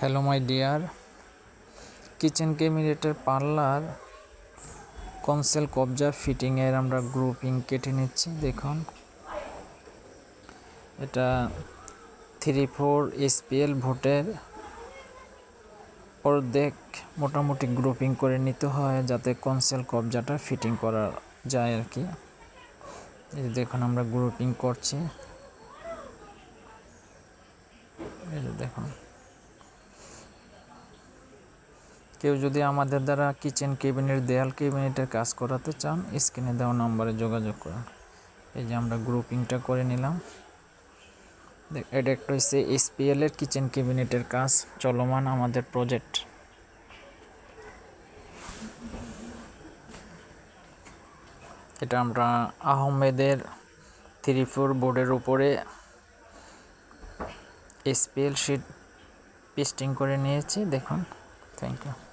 Hello my dear kitchen ক্যাবিনেটের পাল্লার conceal কবজা ফিটিংয়ের আমরা গ্রুপিং কেটে নিচ্ছি, দেখুন। এটা থ্রি ফোর এসপিএল ভোটের অর্ধেক মোটামুটি গ্রুপিং করে নিতে হয়, যাতে কনসেল কবজাটা ফিটিং করা যায় আর কি। এই দেখুন, আমরা গ্রুপিং করছি। দেখুন। কেউ যদি আমাদের দ্বারা কিচেন কেবিনেট দেয়াল কেবিনেটের কাজ করাতে চান স্ক্রিনে দেওয়া নম্বরে যোগাযোগ করুন। এই যে আমরা গ্রুপিংটা করে নিলাম। এটা একটা হচ্ছে এসপিএল এর কিচেন কেবিনেটের কাজ, চলমান আমাদের প্রজেক্ট এটা আমরা আহমেদের থ্রি ফোর বোর্ডের উপরে এসপিএল শিট পেস্টিং করে নিয়েছি। দেখুন থ্যাংক ইউ